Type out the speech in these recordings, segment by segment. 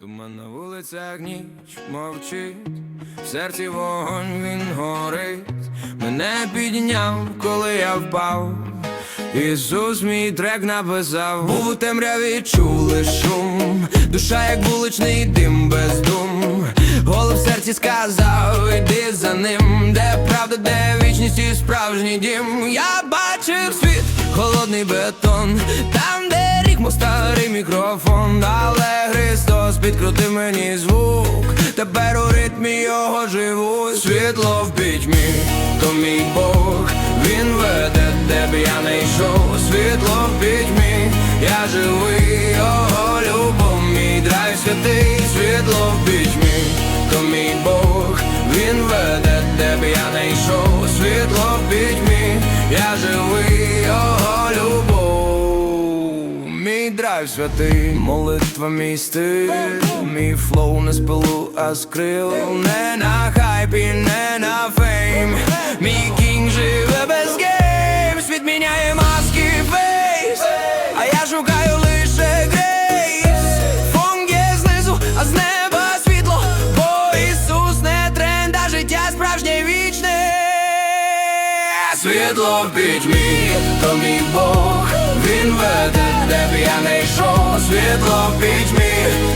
Туман на вулицях ніч мовчить, в серці вогонь він горить, мене підняв, коли я впав. Ісус мій трек написав, у темряві чули шум, душа як вуличний дим без дум. Голос в серці сказав, іди за ним, де правда, де вічність і справжній дім. Я бачив світ, холодний бетон, там, рік старий мікрофон, але Христос підкрутив мені звук. Тепер у ритмі його живу. Світло в пітьмі, то мій Бог, він веде, де б я не йшов. Світло в пітьмі, я живий, його любов, мій драйв святий, світло в пітьмі, то мій Бог, він веде, де б я не йшов. Світло в пітьмі, я живий, Мій святий, молитва мій стиль, мій флоу не з пилу, а з Не на хайпі, не на фейм. Мій кінг живе без гейм Світ міняє маски фейс. А я шукаю лише грейс. Фонк є знизу, а з неба світло. Бо Ісус не тренд, а життя справжнє вічне. Світло в пітьмі, то мій Бог, він веде, світло в пітьмі,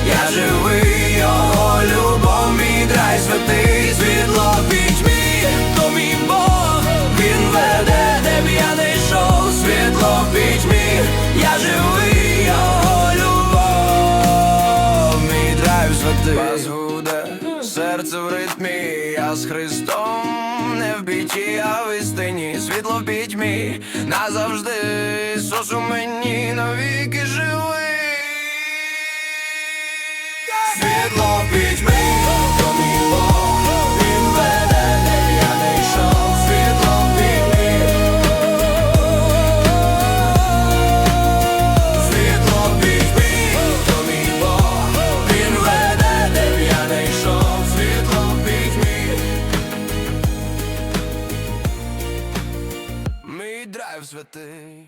я живий, його любов, мій драй святий, світло в пітьмі, то мій Бог, він веде, де б я не йшов, світло в пітьмі, я живий, його любов, мій драйв святий, гуде, серце в ритмі, я з Христом не в біті, а в істині. Світло в пітьмі назавжди Ісус у мені навіки живий. Світло мій Бог, він веде, де б я не світло мій Бог, він веде, де б я не йшов, світло в пітьмі. Мій драйв святий